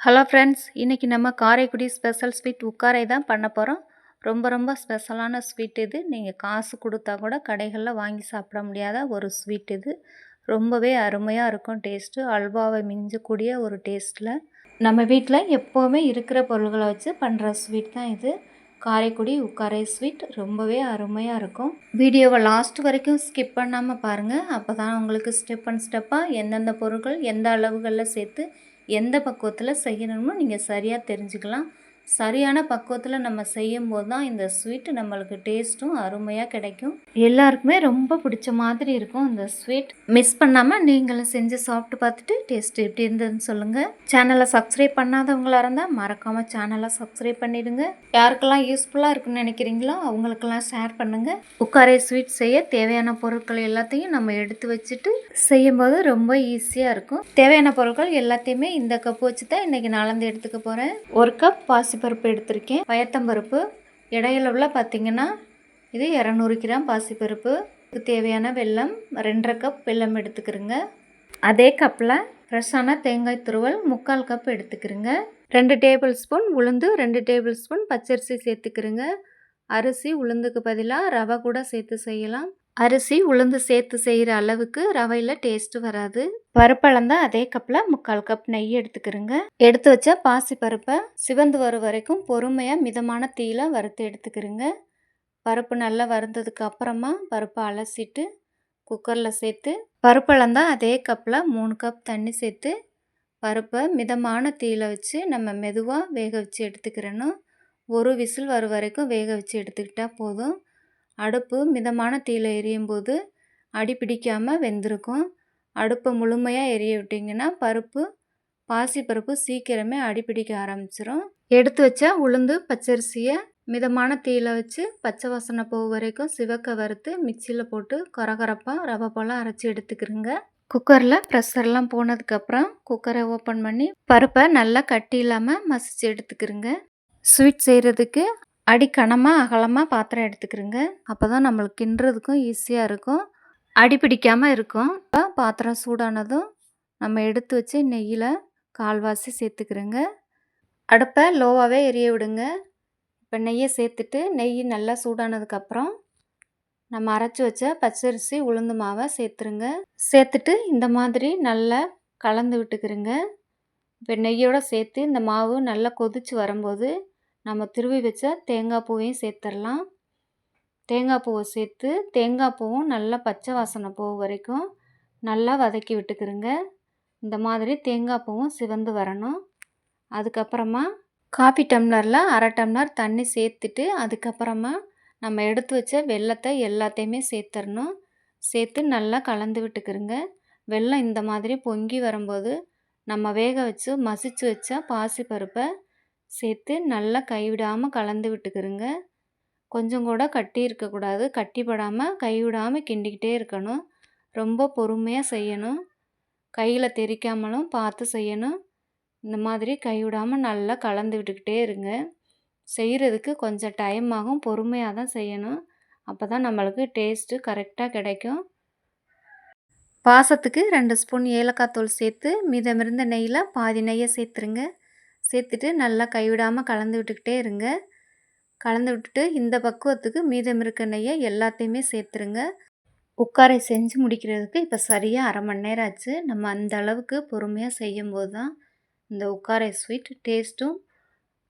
Hello friends இன்றைக்கி நம்ம Karaikudi special sweet உக்காரை தான் பண்ண போகிறோம் ரொம்ப ரொம்ப ஸ்பெஷலான ஸ்வீட் இது. நீங்கள் காசு கொடுத்தா கூட கடைகளில் வாங்கி சாப்பிட முடியாத ஒரு ஸ்வீட் இது. ரொம்பவே அருமையாக இருக்கும் டேஸ்ட்டு அல்வாவை மிஞ்சக்கூடிய ஒரு டேஸ்ட்டில் நம்ம வீட்டில் எப்போவுமே இருக்கிற பொருள்களை வச்சு பண்ணுற ஸ்வீட் தான் இது. காரைக்குடி உக்காரை ஸ்வீட் ரொம்பவே அருமையாக இருக்கும். வீடியோவை லாஸ்ட் வரைக்கும் ஸ்கிப் பண்ணாமல் பாருங்கள் அப்போ தான் உங்களுக்கு ஸ்டெப் அண்ட் ஸ்டெப்பாக எந்தெந்த பொருட்கள் எந்த அளவுகளில் சேர்த்து எந்த பக்குவத்தில் செய்யணுமோ நீங்கள் சரியாக தெரிஞ்சுக்கலாம். சரியான பக்குவத்தில் நம்ம செய்யும் போது தான் இந்த ஸ்வீட் நம்மளுக்கு டேஸ்ட்டும் அருமையாக கிடைக்கும். எல்லாருக்குமே ரொம்ப பிடிச்ச மாதிரி இருக்கும் இந்த ஸ்வீட் மிஸ் பண்ணாமல் நீங்களும் செஞ்சு சாப்பிட்டு பார்த்துட்டு டேஸ்ட் எப்படி இருந்ததுன்னு சொல்லுங்கள் சேனலை சப்ஸ்கிரைப் பண்ணாதவங்களாக இருந்தால் மறக்காமல் சேனலை சப்ஸ்கிரைப் பண்ணிடுங்க. யாருக்கெல்லாம் யூஸ்ஃபுல்லாக இருக்குன்னு நினைக்கிறீங்களோ அவங்களுக்கெல்லாம் ஷேர் பண்ணுங்கள் உக்காரே ஸ்வீட் செய்ய தேவையான பொருட்கள் எல்லாத்தையும் நம்ம எடுத்து வச்சுட்டு செய்யும்போது ரொம்ப ஈஸியாக இருக்கும். தேவையான பொருட்கள் எல்லாத்தையுமே இந்த கப் வச்சு தான் இன்றைக்கி நாலந்து எடுத்துக்க போகிறேன் ஒரு கப் பாசி பாசிப்பருப்பு எடுத்திருக்கேன். பயத்தம்பருப்பு இடையில பார்த்தீங்கன்னா இது இரநூறு கிராம் பாசிப்பருப்பு. இதுக்கு தேவையான வெல்லம் ரெண்டரை கப் வெல்லம் எடுத்துக்கிறோங்க. அதே கப்பில் ஃப்ரெஷ்ஷான தேங்காய் துருவல் முக்கால் கப் எடுத்துக்கிறோங்க. ரெண்டு டேபிள் ஸ்பூன் உளுந்து ரெண்டு டேபிள் ஸ்பூன் பச்சரிசி சேர்த்துக்கிறோங்க. அரிசி உளுந்துக்கு பதிலாக ரவை கூட சேர்த்து செய்யலாம். அரிசி உளுந்து சேர்த்து செய்கிற அளவுக்கு ரவையில் டேஸ்ட்டு வராது. பருப்பளந்தா அதே கப்பில் முக்கால் கப் நெய் எடுத்துக்கிறோங்க. எடுத்து வச்ச பாசி பருப்பை சிவந்து வரும் வரைக்கும் பொறுமையாக மிதமான தீயில வறுத்து எடுத்துக்கிறோங்க. பருப்பு நல்லா வறுந்ததுக்கு அப்புறமா பருப்பை அலசிட்டு குக்கரில் சேர்த்து பருப்பளந்தா அதே கப்பில் மூணு கப் தண்ணி சேர்த்து பருப்பை மிதமான தீயில வச்சு நம்ம மெதுவாக வேக வச்சு எடுத்துக்கிறணும். ஒரு விசில் வரும் வரைக்கும் வேக வச்சு எடுத்துக்கிட்டால் போதும். அடுப்பு மிதமான தீயில் எரியும் போது அடி பிடிக்காமல் வெந்திருக்கும். அடுப்பை முழுமையாக எரிய விட்டிங்கன்னா பருப்பு பாசி பருப்பு சீக்கிரமே அடிப்பிடிக்க ஆரம்பிச்சிரும். எடுத்து வச்சா உளுந்து பச்சரிசியை மிதமான தீயில் வச்சு பச்சை வாசனை போக வரைக்கும் சிவக்க வறுத்து மிக்சியில் போட்டு கரகரப்பாக ரவை போல் அரைச்சி எடுத்துக்கிறோங்க. குக்கரில் ப்ரெஷர்லாம் போனதுக்கப்புறம் குக்கரை ஓப்பன் பண்ணி பருப்பை நல்லா கட்டி இல்லாமல் மசிச்சு எடுத்துக்கிறோங்க. ஸ்வீட் செய்கிறதுக்கு அடிக்கனமாக அகலமாக பாத்திரம் எடுத்துக்கிறோங்க. அப்போ தான் நம்மளுக்கு கிண்டுறதுக்கும் ஈஸியாக இருக்கும். அடி பிடிக்காமல் இருக்கும். இப்போ பாத்திரம் சூடானதும் நம்ம எடுத்து வச்சு நெய்யில் கால்வாசி சேர்த்துக்கிறோங்க. அடுப்பை லோவாகவே எரிய விடுங்க. இப்போ நெய்யை சேர்த்துட்டு நெய் நல்லா சூடானதுக்கப்புறம் நம்ம அரைச்சி வச்ச பச்சரிசி உளுந்து மாவை சேர்த்துருங்க. சேர்த்துட்டு இந்த மாதிரி நல்லா கலந்து விட்டுக்கிறோங்க. இப்போ நெய்யோடு சேர்த்து இந்த மாவு நல்லா கொதித்து வரும்போது நம்ம திருவி வச்ச தேங்காய் பூவையும் சேர்த்துடலாம். தேங்காய் பூவை சேர்த்து தேங்காய் பூவும் நல்லா பச்சை வாசனை போக வரைக்கும் நல்லா வதக்கி விட்டுக்கிறோங்க இந்த மாதிரி தேங்காய் பூவும் சிவந்து வரணும். அதுக்கப்புறமா காஃபி டம்ளரில் அரை டம்ளர் தண்ணி சேர்த்துட்டு அதுக்கப்புறமா நம்ம எடுத்து வச்ச வெள்ளத்தை எல்லாத்தையுமே சேர்த்துடணும். சேர்த்து நல்லா கலந்து விட்டுக்கிறோங்க வெள்ளம் இந்த மாதிரி பொங்கி வரும்போது நம்ம வேக வச்சு மசிச்சு வச்ச பாசிப்பருப்பை சேர்த்து நல்லா கைவிடாமல் கலந்து விட்டுக்கிறோங்க கொஞ்சம் கூட கட்டி இருக்கக்கூடாது. கட்டிப்படாமல் கைவிடாமல் கிண்டிக்கிட்டே இருக்கணும். ரொம்ப பொறுமையாக செய்யணும். கையில் தெரிக்காமலும் பார்த்து செய்யணும். இந்த மாதிரி கைவிடாமல் நல்லா கலந்து விட்டுக்கிட்டே இருங்க. செய்கிறதுக்கு கொஞ்சம் டைம் ஆகும். பொறுமையாக தான் செய்யணும். அப்போ தான் நம்மளுக்கு டேஸ்ட்டு கரெக்டாக கிடைக்கும். பாசத்துக்கு ரெண்டு ஸ்பூன் ஏலக்காய் தூள் சேர்த்து மீதமிருந்த நெய்யில் பாதி நெய்யை சேர்த்துருங்க. சேர்த்துட்டு நல்லா கைவிடாமல் கலந்து விட்டுக்கிட்டே இருங்க. கலந்து விட்டுட்டு இந்த பக்குவத்துக்கு மீதம் இருக்க நெய்யை எல்லாத்தையுமே சேர்த்துருங்க. உட்காரை செஞ்சு முடிக்கிறதுக்கு இப்போ சரியாக அரை மணி நேரம் ஆச்சு. நம்ம அந்த அளவுக்கு பொறுமையாக செய்யும்போது தான் இந்த உட்காரை ஸ்வீட் டேஸ்ட்டும்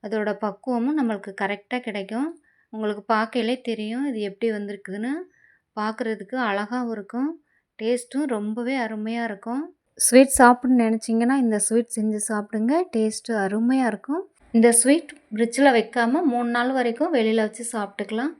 அதோட பக்குவமும் நம்மளுக்கு கரெக்டாக கிடைக்கும். உங்களுக்கு பார்க்கலே தெரியும் இது எப்படி வந்திருக்குதுன்னு. பார்க்குறதுக்கு அழகாகவும் இருக்கும். டேஸ்ட்டும் ரொம்பவே அருமையாக இருக்கும். ஸ்வீட் சாப்பிட்ணுன்னு நினச்சிங்கன்னா இந்த ஸ்வீட் செஞ்சு சாப்பிடுங்க. டேஸ்ட்டு அருமையாக இருக்கும். இந்த ஸ்வீட் ஃப்ரிட்ஜில் வைக்காமல் மூணு நாள் வரைக்கும் வெளியில் வச்சு சாப்பிட்டுக்கலாம்.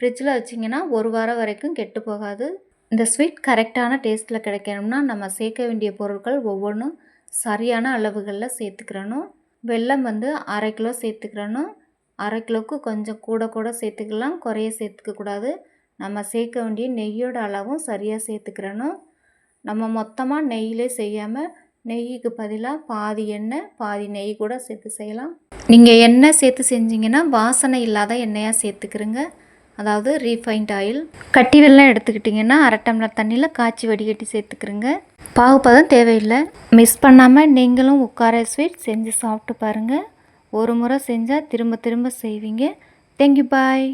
ஃப்ரிட்ஜில் வச்சிங்கன்னா ஒரு வாரம் வரைக்கும் கெட்டு போகாது. இந்த ஸ்வீட் கரெக்டான டேஸ்ட்டில் கிடைக்கணும்னா நம்ம சேர்க்க வேண்டிய பொருட்கள் ஒவ்வொன்றும் சரியான அளவுகளில் சேர்த்துக்கிறணும். வெல்லம் வந்து அரை கிலோ சேர்த்துக்கிறணும். அரை கிலோவுக்கு கொஞ்சம் கூட கூட சேர்த்துக்கலாம். குறைய சேர்த்துக்கக்கூடாது நம்ம சேர்க்க வேண்டிய நெய்யோட அளவும் சரியாக சேர்த்துக்கிறணும். நம்ம மொத்தமாக நெய்யிலே செய்யாமல் நெய்யுக்கு பதிலாக பாதி எண்ணெய் பாதி நெய் கூட சேர்த்து செய்யலாம். நீங்கள் எண்ணெய் சேர்த்து செஞ்சிங்கன்னா வாசனை இல்லாத எண்ணெயாக சேர்த்துக்கிறங்க. அதாவது ரீஃபைண்ட் ஆயில் கட்டி வெள்ளம் எடுத்துக்கிட்டிங்கன்னா அரை டம்ளர் தண்ணியில் காய்ச்சி வடிகட்டி சேர்த்துக்கிறங்க. பாகுப்பதம் தேவையில்லை. மிஸ் பண்ணாமல் நீங்களும் உட்கார ஸ்வீட் செஞ்சு சாப்பிட்டு பாருங்கள் ஒரு முறை செஞ்சால் திரும்ப திரும்ப செய்வீங்க. Thank you bye